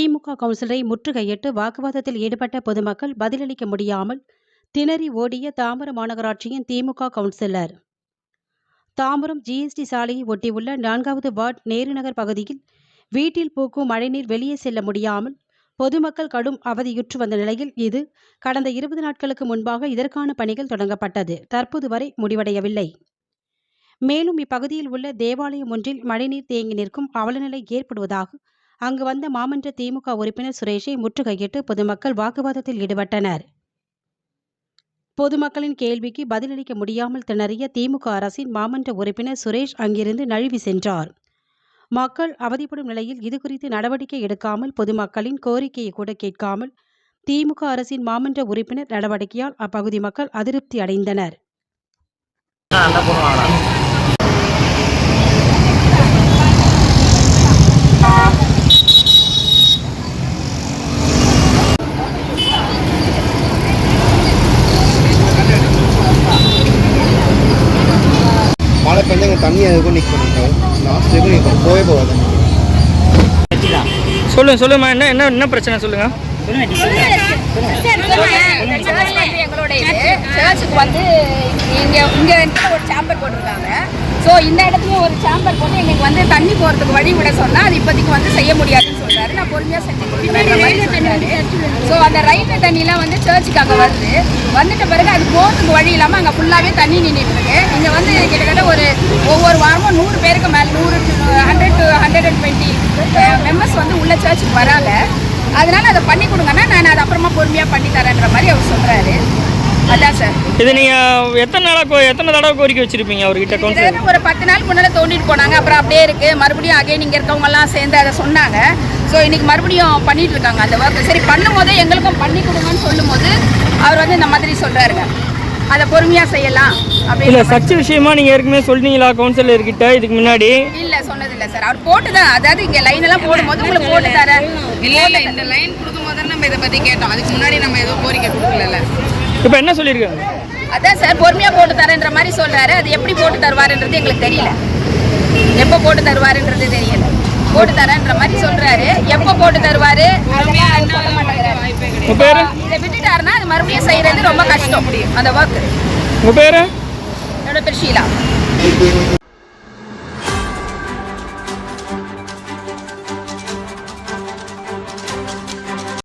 திமுக கவுன்சிலரை முற்றுகையிட்டு வாக்குவாதத்தில் ஈடுபட்ட பொதுமக்கள் பதிலளிக்க முடியாமல் திணறி ஓடிய தாம்பரம் மாநகராட்சியின் திமுக கவுன்சிலர். தாம்பரம் ஜிஎஸ்டி சாலையை ஒட்டியுள்ள நான்காவது வார்டு நேருநகர் பகுதியில் வீட்டில் பூக்கும் மழைநீர் வெளியே செல்ல முடியாமல் பொதுமக்கள் கடும் அவதியுற்று வந்த நிலையில் இது கடந்த இருபது நாட்களுக்கு முன்பாக இதற்கான பணிகள் தொடங்கப்பட்டது. தற்போது வரை முடிவடையவில்லை. மேலும் இப்பகுதியில் உள்ள தேவாலயம் ஒன்றில் மழைநீர் தேங்கி நிற்கும் அவலநிலை ஏற்படுவதாக அங்கு வந்த மாமன்ற திமுக உறுப்பினர் சுரேஷை முற்றுகையிட்டு பொதுமக்கள் வாக்குவாதத்தில் ஈடுபட்டனர். பொதுமக்களின் கேள்விக்கு பதிலளிக்க முடியாமல் திணறிய திமுக அரசின் மாமன்ற உறுப்பினர் சுரேஷ் அங்கிருந்து நழுவி சென்றார். மக்கள் அவதிப்படும் நிலையில் இதுகுறித்து நடவடிக்கை எடுக்காமல் பொதுமக்களின் கோரிக்கையை கூட கேட்காமல் திமுக அரசின் மாமன்ற உறுப்பினர் நடவடிக்கையால் அப்பகுதி மக்கள் அதிருப்தி அடைந்தனர். தண்ணி அதுக்கும் நிற்க பண்ணிட்டோம் லாஸ்ட் வரைக்கும் நிற்க போவே போகாது. சொல்லுங்க சொல்லுங்கம்மா என்ன என்ன என்ன பிரச்சனை சொல்லுங்க? சர்ச்சுக்கு வந்து இங்க இங்க ஒரு சாம்பர் போட்டிருக்காங்க. ஸோ இந்த இடத்துலயும் ஒரு சாம்பர் போட்டு எங்களுக்கு வந்து தண்ணி போறதுக்கு வழி விட சொன்னா அது இப்போதைக்கு வந்து செய்ய முடியாதுன்னு சொல்றாரு. நான் பொறுமையா செஞ்சு கொடுக்குறேன். ஸோ அந்த ரயில்வே தண்ணிலாம் வந்து சர்ச்சுக்கு அங்கே வருது. வந்துட்ட பிறகு அது போகிறதுக்கு வழி இல்லாமல் அங்கே ஃபுல்லாகவே தண்ணி நின்றுட்டு இருக்கு. இங்கே வந்து கிட்டத்தட்ட ஒவ்வொரு வாரமும் நூறு பேருக்கு மேலே நூறு hundred to hundred and twenty members வந்து உள்ள சர்ச்சுக்கு வராங்க. அதனால அதை பண்ணி கொடுங்கன்னா நான் அதை அப்புறமா பொறுமையாக பண்ணி தரேன்ற மாதிரி அவர் சொல்கிறாரு அதான் சார். இது நீங்க எத்தனை நாளா கோ- எத்தனை தடவை கோரிக்கை வச்சிருப்பீங்க அவர்கிட்ட கவுன்சிலர் ஒரு பத்து நாள் முன்னால தோண்டிட்டு போனாங்க. அப்புறம் அப்படியே இருக்கு. மறுபடியும் அகைன் இங்க இருக்கவங்க எல்லாம் சேர்ந்து அதை சொன்னாங்க. ஸோ இன்னைக்கு மறுபடியும் பண்ணிட்டு இருக்காங்க அந்த ஒர்க் சரி பண்ணும் போதே எங்களுக்கும் பண்ணி கொடுங்கன்னு சொல்லும்போது அவர் வந்து இந்த மாதிரி சொல்றாருங்க. அதை பொறுமையா செய்யலாம். இல்ல சர்ச்சை விஷயமா நீங்க ஏற்கனவே சொன்னீங்களா கவுன்சிலர் கிட்ட இதுக்கு முன்னாடி. இல்ல சொன்னது இல்ல சார். அவர் போட்டு தான் அதாவது இங்க லைன் எல்லாம் போடும்போது உங்களுக்கு போட்டு தரேன். இல்ல இல்ல இந்த லைன் கொடுக்கும்போது நம்ம இதை பத்தி கேட்டோம். அதுக்கு முன்னாடி நம்ம எதுவும் கோரிக்கை கொடுக்கல இப்போ என்ன சொல்லியிருக்காங்க அதான் சார் பொறுமையா போட்டு தரேன்ற மாதிரி சொல்றாரு. அது எப்படி போட்டு தருவாருன்றது எங்களுக்கு தெரியல. எப்போ போட்டு தருவாருன்றது தெரியல. போட்டு தரேன்ற மாதிரி சொல்றாரு. எப்போ போட்டு தருவாரு? இதை விட்டுட்டாருன்னா அது மறுபடியும் செய்யறது ரொம்ப கஷ்டம். அந்த ஒர்க் உங்க பேரு? non è per